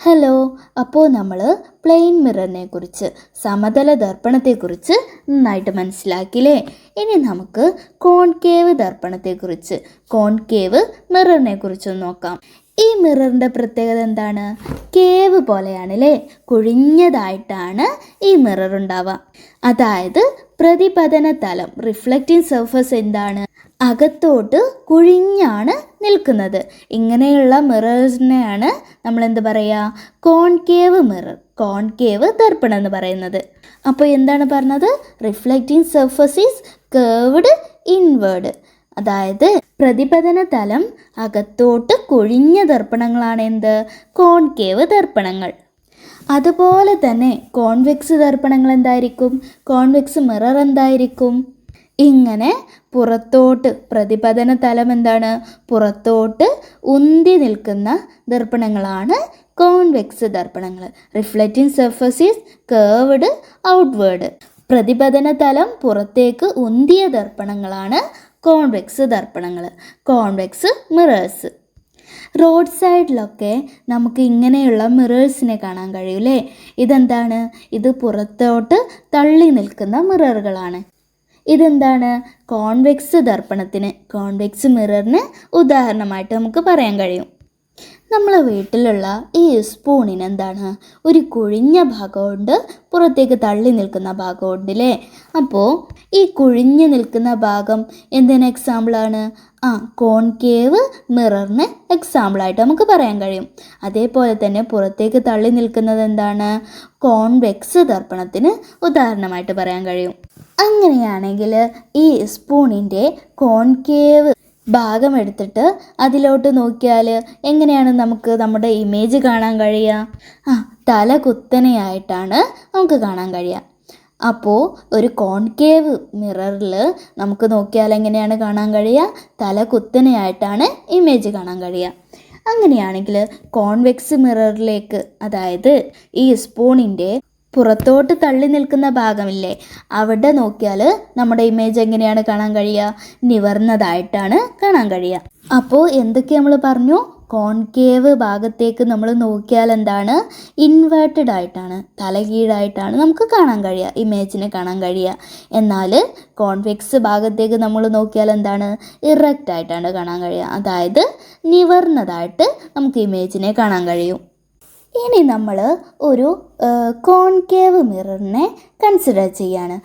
Hello അപ്പോൾ നമ്മൾ plain മിററിനെ കുറിച്ച് സമതല ദർപ്പണത്തെക്കുറിച്ച് നന്നായിട്ട് മനസ്സിലാക്കിയില്ലേ? ഇനി നമുക്ക് കോൺകേവ് ദർപ്പണത്തെക്കുറിച്ച് കോൺകേവ് മിററിനെ കുറിച്ചൊന്ന് നോക്കാം. ഈ മിററിന്റെ പ്രത്യേകത എന്താണ്? കേവ് പോലെയാണല്ലേ? കുഴിഞ്ഞതായിട്ടാണ് ഈ മിറർ ഉണ്ടാവുക. അതായത് പ്രതിപതന തലം റിഫ്ലക്റ്റിംഗ് സർഫസ് എന്താണ്? അകത്തോട്ട് കുഴിഞ്ഞാണ് നിൽക്കുന്നത്. ഇങ്ങനെയുള്ള മിറേഴ്സിനെയാണ് നമ്മൾ എന്ത് പറയുക കോൺകേവ് മിറർ. കോൺകേവ് ദർപ്പണം എന്ന് പറയുന്നത്. അപ്പോൾ എന്താണ് പറഞ്ഞത്? Reflecting surface is caved inward അതായത് പ്രതിപതന തലം അകത്തോട്ട് കുഴിഞ്ഞ ദർപ്പണങ്ങളാണ് എന്ത്? കോൺകേവ് ദർപ്പണങ്ങൾ. അതുപോലെ തന്നെ കോൺവെക്സ് ദർപ്പണങ്ങൾ എന്തായിരിക്കും? കോൺവെക്സ് മിറർ എന്തായിരിക്കും? ഇങ്ങനെ പുറത്തോട്ട് പ്രതിപതന തലം എന്താണ്? പുറത്തോട്ട് ഉന്തി നിൽക്കുന്ന ദർപ്പണങ്ങളാണ് കോൺവെക്സ് ദർപ്പണങ്ങൾ. റിഫ്ലക്റ്റിംഗ് സർഫസ് ഈസ് ഔട്ട്വേർഡ് പ്രതിപതന തലം പുറത്തേക്ക് ഉന്തിയ ദർപ്പണങ്ങളാണ് കോൺവെക്സ് ദർപ്പണങ്ങൾ. കോൺവെക്സ് മിറേഴ്സ് റോഡ് സൈഡിലൊക്കെ നമുക്ക് ഇങ്ങനെയുള്ള മിറേഴ്സിനെ കാണാൻ കഴിയൂലേ? ഇതെന്താണ്? ഇത് പുറത്തോട്ട് തള്ളി നിൽക്കുന്ന മിററുകളാണ് ഇതെന്താണ്? കോൺവെക്സ് ദർപ്പണത്തിന് കോൺവെക്സ് മിററിന് ഉദാഹരണമായിട്ട് നമുക്ക് പറയാൻ കഴിയും. നമ്മളെ വീട്ടിലുള്ള ഈ സ്പൂണിന് എന്താണ് ഒരു കുഴിഞ്ഞ ഭാഗമുണ്ട്. പുറത്തേക്ക് തള്ളി നിൽക്കുന്ന ഭാഗമുണ്ട് അല്ലേ അപ്പോൾ ഈ കുഴിഞ്ഞു നിൽക്കുന്ന ഭാഗം എന്തിന് എക്സാമ്പിളാണ് ആ കോൺകേവ് മിററിന് എക്സാമ്പിളായിട്ട് നമുക്ക് പറയാൻ കഴിയും. അതേപോലെ തന്നെ പുറത്തേക്ക് തള്ളി നിൽക്കുന്നത് എന്താണ്? കോൺവെക്സ് ദർപ്പണത്തിന് ഉദാഹരണമായിട്ട് പറയാൻ കഴിയും. അങ്ങനെയാണെങ്കിൽ ഈ സ്പൂണിന്റെ കോൺകേവ് ഭാഗം എടുത്തിട്ട് അതിലോട്ട് നോക്കിയാൽ എങ്ങനെയാണ് നമുക്ക് നമ്മുടെ ഇമേജ് കാണാൻ കഴിയുക? ആ തല കുത്തനെയായിട്ടാണ് നമുക്ക് കാണാൻ കഴിയുക. അപ്പോൾ ഒരു കോൺകേവ് മിററിൽ നമുക്ക് നോക്കിയാൽ എങ്ങനെയാണ് കാണാൻ കഴിയുക? തല കുത്തനെയായിട്ടാണ് ഇമേജ് കാണാൻ കഴിയുക. അങ്ങനെയാണെങ്കിൽ കോൺവെക്സ് മിററിലേക്ക് അതായത് ഈ സ്പൂണിന്റെ പുറത്തോട്ട് തള്ളി നിൽക്കുന്ന ഭാഗമില്ലേ? അവിടെ നോക്കിയാൽ നമ്മുടെ ഇമേജ് എങ്ങനെയാണ് കാണാൻ കഴിയുക? നിവർന്നതായിട്ടാണ് കാണാൻ കഴിയുക. അപ്പോൾ എന്തൊക്കെ നമ്മൾ പറഞ്ഞു? കോൺകേവ് ഭാഗത്തേക്ക് നമ്മൾ നോക്കിയാൽ എന്താണ്? ഇൻവേർട്ടഡ് ആയിട്ടാണ് തലകീഴായിട്ടാണ് നമുക്ക് കാണാൻ കഴിയുക ഇമേജിനെ കാണാൻ കഴിയുക. എന്നാൽ കോൺവെക്സ് ഭാഗത്തേക്ക് നമ്മൾ നോക്കിയാൽ എന്താണ്? ഇറക്റ്റ് ആയിട്ടാണ് കാണാൻ കഴിയുക. അതായത് നിവർന്നതായിട്ട് നമുക്ക് ഇമേജിനെ കാണാൻ കഴിയും. ഇനി നമ്മൾ ഒരു കോൺകേവ് മിററിനെ കൺസിഡർ ചെയ്യാണ്.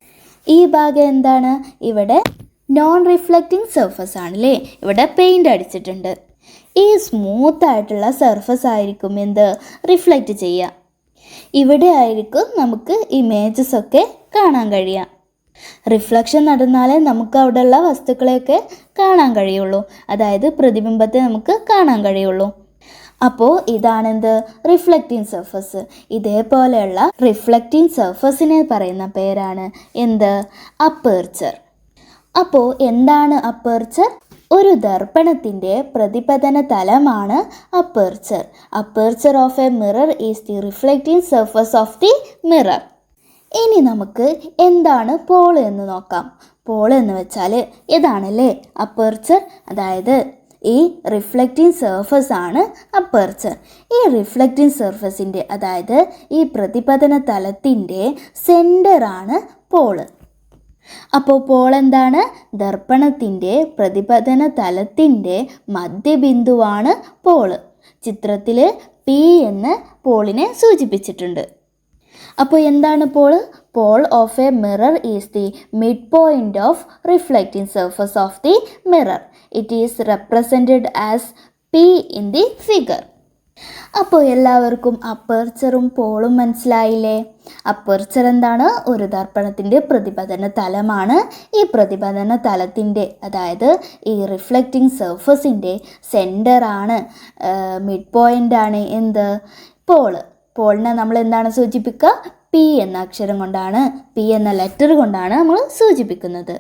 ഈ ഭാഗം എന്താണ്? ഇവിടെ നോൺ റിഫ്ലക്റ്റിംഗ് സർഫസ് ആണല്ലേ? ഇവിടെ പെയിന്റ് അടിച്ചിട്ടുണ്ട്. ഈ സ്മൂത്ത് ആയിട്ടുള്ള സർഫസ് ആയിരിക്കും എന്ത്? റിഫ്ലക്റ്റ് ചെയ്യുക. ഇവിടെ ആയിരിക്കും നമുക്ക് ഇമേജസ് ഒക്കെ കാണാൻ കഴിയുക. റിഫ്ലക്ഷൻ നടന്നാലേ നമുക്ക് അവിടെയുള്ള വസ്തുക്കളെയൊക്കെ കാണാൻ കഴിയുള്ളൂ. അതായത് പ്രതിബിംബത്തെ നമുക്ക് കാണാൻ കഴിയുള്ളൂ. അപ്പോൾ ഇതാണെന്ത്? റിഫ്ലക്റ്റിംഗ് സർഫസ് ഇതേപോലെയുള്ള റിഫ്ലക്റ്റിംഗ് സർഫസിനെ പറയുന്ന പേരാണ് എന്ത്? അപ്പേർച്ചർ അപ്പോൾ എന്താണ് അപ്പേർച്ചർ ഒരു ദർപ്പണത്തിന്റെ പ്രതിപതന തലമാണ് aperture aperture of a mirror is the reflecting surface of the mirror ഇനി നമുക്ക് എന്താണ് പോൾ എന്ന് നോക്കാം. പോൾ എന്ന് വെച്ചാൽ ഇതാണല്ലേ അപ്പേർച്ചർ അതായത് ഈ റിഫ്ലക്റ്റിംഗ് സർഫസ് ആണ് അപ്പർച്ചർ ഈ റിഫ്ലക്റ്റിംഗ് സർഫസിന്റെ അതായത് ഈ പ്രതിപതന തലത്തിന്റെ സെന്ററാണ് പോൾ അപ്പോൾ പോൾ എന്താണ്? ദർപ്പണത്തിന്റെ പ്രതിപതന തലത്തിന്റെ മധ്യബിന്ദുവാണ് പോൾ ചിത്രത്തിൽ പി എന്ന് പോളിനെ സൂചിപ്പിച്ചിട്ടുണ്ട്. അപ്പോൾ എന്താണ് pole pole of a mirror is the mid point of reflecting surface of the mirror it is represented as P in the figure അപ്പോൾ എല്ലാവർക്കും അപ്പർച്ചറും പോളും മനസ്സിലായില്ലേ? അപ്പർച്ചർ എന്താണ്? ഒരു ദർപ്പണത്തിന്റെ പ്രതിപതന തലമാണ്. ഈ പ്രതിപതന തലത്തിന്റെ അതായത് ഈ റിഫ്ലക്റ്റിംഗ് സർഫസിന്റെ സെന്ററാണ് മിഡ് പോയിന്റ് ആണ് എന്ത്? പോൾ പോളിനെ നമ്മൾ എന്താണ് സൂചിപ്പിക്കുക പി എന്ന അക്ഷരം കൊണ്ടാണ് പി എന്ന ലെറ്റർ കൊണ്ടാണ് നമ്മൾ സൂചിപ്പിക്കുന്നത്.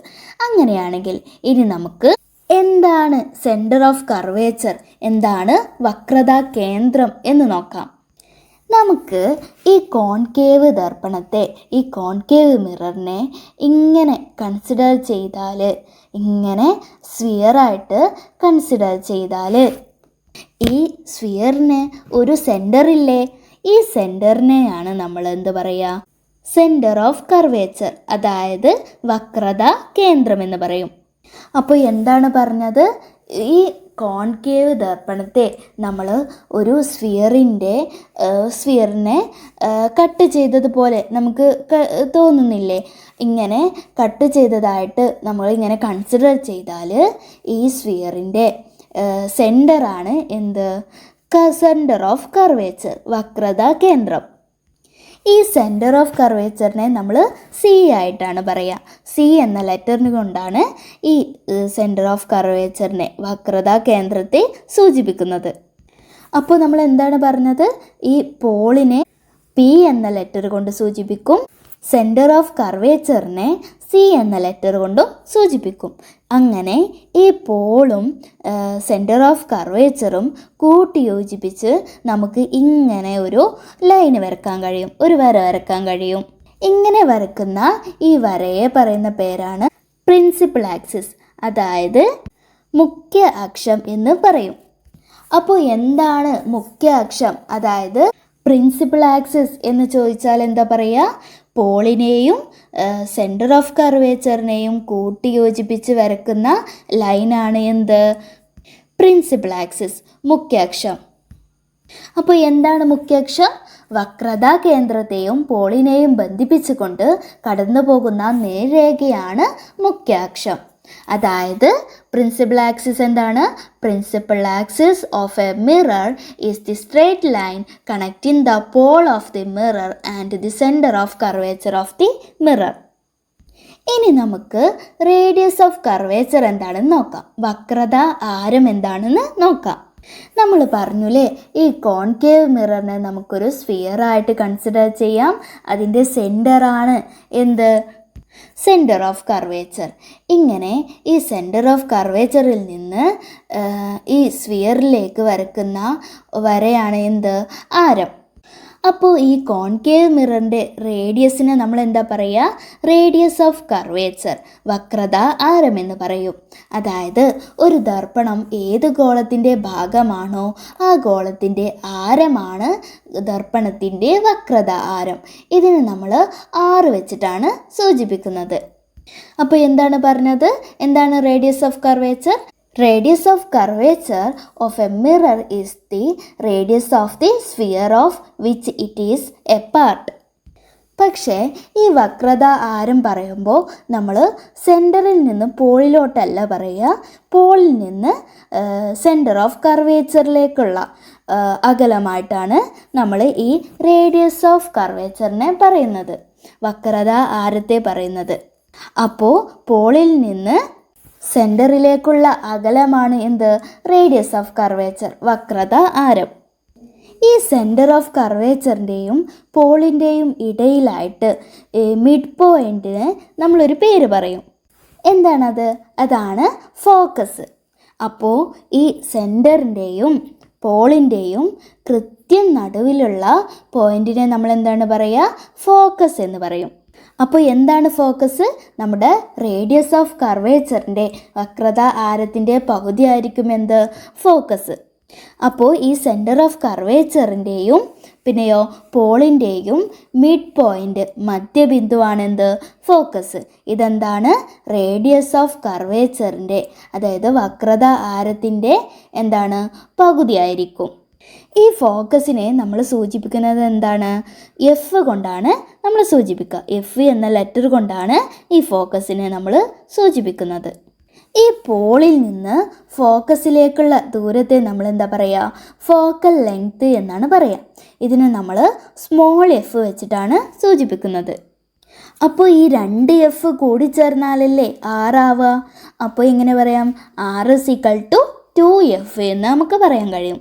അങ്ങനെയാണെങ്കിൽ ഇനി നമുക്ക് എന്താണ് സെന്റർ ഓഫ് കർവേച്ചർ എന്താണ് വക്രതാ കേന്ദ്രം എന്ന് നോക്കാം. നമുക്ക് ഈ കോൺകേവ് ദർപ്പണത്തെ ഈ കോൺകേവ് മിററിനെ ഇങ്ങനെ കൺസിഡർ ചെയ്താൽ ഇങ്ങനെ സ്വിയറായിട്ട് കൺസിഡർ ചെയ്താൽ ഈ സ്വിയറിന് ഒരു സെന്റർ ഇല്ലേ? ഈ സെന്ററിനെയാണ് നമ്മൾ എന്ത് പറയുക സെന്റർ ഓഫ് കർവേച്ചർ അതായത് വക്രത കേന്ദ്രം എന്ന് പറയും. അപ്പോൾ എന്താണ് പറഞ്ഞത്? ഈ കോൺകേവ് ദർപ്പണത്തെ നമ്മൾ ഒരു സ്ഫിയറിന്റെ സ്ഫിയറിനെ കട്ട് ചെയ്തതുപോലെ നമുക്ക് തോന്നുന്നില്ലേ? ഇങ്ങനെ കട്ട് ചെയ്തതായിട്ട് നമ്മൾ ഇങ്ങനെ കൺസിഡർ ചെയ്താൽ ഈ സ്ഫിയറിന്റെ സെന്ററാണ് എന്ത്? സെന്റർ ഓഫ് കർവേച്ചർ വക്രതാ കേന്ദ്രം. ഈ സെന്റർ ഓഫ് കർവേച്ചറിനെ നമ്മൾ സി ആയിട്ടാണ് പറയുക സി എന്ന ലെറ്ററിന് കൊണ്ടാണ് ഈ സെന്റർ ഓഫ് കർവേച്ചറിനെ വക്രതാ കേന്ദ്രത്തെ സൂചിപ്പിക്കുന്നത്. അപ്പോൾ നമ്മൾ എന്താണ് പറഞ്ഞത്? ഈ പോളിനെ പി എന്ന ലെറ്റർ കൊണ്ട് സൂചിപ്പിക്കും. സെന്റർ ഓഫ് കർവേച്ചറിനെ സി എന്ന ലെറ്റർ കൊണ്ടും സൂചിപ്പിക്കും. അങ്ങനെ ഈ പോളും സെന്റർ ഓഫ് കർവേച്ചറും കൂട്ടി യോജിപ്പിച്ച് നമുക്ക് ഇങ്ങനെ ഒരു ലൈൻ വരക്കാൻ കഴിയും ഒരു വര വരക്കാൻ കഴിയും. ഇങ്ങനെ വരക്കുന്ന ഈ വരയെ പറയുന്ന പേരാണ് പ്രിൻസിപ്പൽ ആക്സിസ് അതായത് മുഖ്യ അക്ഷം എന്ന് പറയും. അപ്പോൾ എന്താണ് മുഖ്യ അക്ഷം? അതായത് പ്രിൻസിപ്പൽ ആക്സിസ് എന്ന് ചോദിച്ചാൽ എന്താ പറയുക? പോളിനെയും സെന്റർ ഓഫ് കർവേച്ചറിനെയും കൂട്ടി യോജിപ്പിച്ച് വരക്കുന്ന ലൈനാണ് എന്ത്? പ്രിൻസിപ്പൽ ആക്സിസ് മുഖ്യാക്ഷം അപ്പോൾ എന്താണ് മുഖ്യാക്ഷം വക്രതാ കേന്ദ്രത്തെയും പോളിനെയും ബന്ധിപ്പിച്ചുകൊണ്ട് കടന്നു പോകുന്ന നേർരേഖയാണ് മുഖ്യാക്ഷം അതായത് പ്രിൻസിപ്പൽ ആക്സിസ് എന്താണ്? Principal axis of a mirror is the straight line connecting the pole of the mirror and the centre of curvature of the mirror ഇനി നമുക്ക് റേഡിയസ് ഓഫ് കർവേച്ചർ എന്താണെന്ന് നോക്കാം. വക്രത ആരം എന്താണെന്ന് നോക്കാം. നമ്മൾ പറഞ്ഞുല്ലേ ഈ കോൺകേവ് മിററിനെ നമുക്കൊരു സ്ഫിയർ ആയിട്ട് കൺസിഡർ ചെയ്യാം. അതിന്റെ സെന്ററാണ് എന്ത്? സെന്റർ ഓഫ് കർവേച്ചർ ഇങ്ങനെ ഈ സെന്റർ ഓഫ് കർവേച്ചറിൽ നിന്ന് ഈ സ്ഫിയറിലേക്ക് വരക്കുന്ന വരയാണ് എന്ത്? ആരം. അപ്പോൾ ഈ കോൺകേവ് മിററിന്റെ റേഡിയസിനെ നമ്മൾ എന്താ പറയുക റേഡിയസ് ഓഫ് കർവേച്ചർ വക്രത ആരം എന്ന് പറയും. അതായത് ഒരു ദർപ്പണം ഏത് ഗോളത്തിന്റെ ഭാഗമാണോ ആ ഗോളത്തിന്റെ ആരമാണ് ദർപ്പണത്തിന്റെ വക്രത ആരം. ഇതിനെ നമ്മൾ ആറ് വെച്ചിട്ടാണ് സൂചിപ്പിക്കുന്നത്. അപ്പോൾ എന്താണ് പറഞ്ഞത്? എന്താണ് radius of curvature? Radius of curvature of a mirror is the radius of the sphere of which it is a part പക്ഷേ ഈ വക്രത ആരം പറയുമ്പോൾ നമ്മൾ സെന്ററിൽ നിന്ന് പോളിലോട്ടല്ല പറയുക. പോളിൽ നിന്ന് സെന്റർ ഓഫ് കർവേച്ചറിലേക്കുള്ള അകലമായിട്ടാണ് നമ്മൾ ഈ റേഡിയസ് ഓഫ് കർവേച്ചറിനെ പറയുന്നത്. വക്രത ആരത്തെ പറയുന്നത്? അപ്പോൾ പോളിൽ നിന്ന് സെന്ററിലേക്കുള്ള അകലമാണ് എന്ത്? റേഡിയസ് ഓഫ് കർവേച്ചർ വക്രത ആരം. ഈ സെന്റർ ഓഫ് കർവേച്ചറിന്റെയും പോളിന്റെയും ഇടയിലായിട്ട് മിഡ് പോയിന്റിന് നമ്മളൊരു പേര് പറയും. എന്താണത്? അതാണ് ഫോക്കസ്. അപ്പോൾ ഈ സെന്ററിന്റെയും പോളിന്റെയും കൃത്യം നടുവിലുള്ള പോയിന്റിനെ നമ്മൾ എന്താണ് പറയുക ഫോക്കസ് എന്ന് പറയും. അപ്പോൾ എന്താണ് ഫോക്കസ് നമ്മുടെ റേഡിയസ് ഓഫ് കർവേച്ചറിന്റെ വക്രത ആരത്തിന്റെ പകുതി ആയിരിക്കും എന്ത്? ഫോക്കസ് അപ്പോൾ ഈ സെന്റർ ഓഫ് കർവേച്ചറിന്റെയും പിന്നെയോ പോളിന്റെയും മിഡ് പോയിന്റ് മധ്യബിന്ദുവാണെന്ത് ഫോക്കസ് ഇതെന്താണ്? റേഡിയസ് ഓഫ് കർവേച്ചറിന്റെ അതായത് വക്രത ആരത്തിന്റെ എന്താണ്? പകുതിയായിരിക്കും. ഈ ഫോക്കസിനെ നമ്മൾ സൂചിപ്പിക്കുന്നത് എന്താണ്? എഫ് കൊണ്ടാണ് നമ്മൾ സൂചിപ്പിക്കുക. എഫ് എന്ന ലെറ്റർ കൊണ്ടാണ് ഈ ഫോക്കസിനെ നമ്മൾ സൂചിപ്പിക്കുന്നത്. ഈ പോളിൽ നിന്ന് ഫോക്കസിലേക്കുള്ള ദൂരത്തെ നമ്മൾ എന്താ പറയുക ഫോക്കൽ ലെങ്ത് എന്നാണ് പറയുക ഇതിനെ നമ്മൾ സ്മോൾ എഫ് വെച്ചിട്ടാണ് സൂചിപ്പിക്കുന്നത്. അപ്പോൾ ഈ രണ്ട് എഫ് കൂടി ചേർന്നാലല്ലേ ആറാവുക? അപ്പോൾ ഇങ്ങനെ പറയാം? ആറ് സിക്കൾ ടു ടു എഫ് എന്ന് നമുക്ക് പറയാൻ കഴിയും.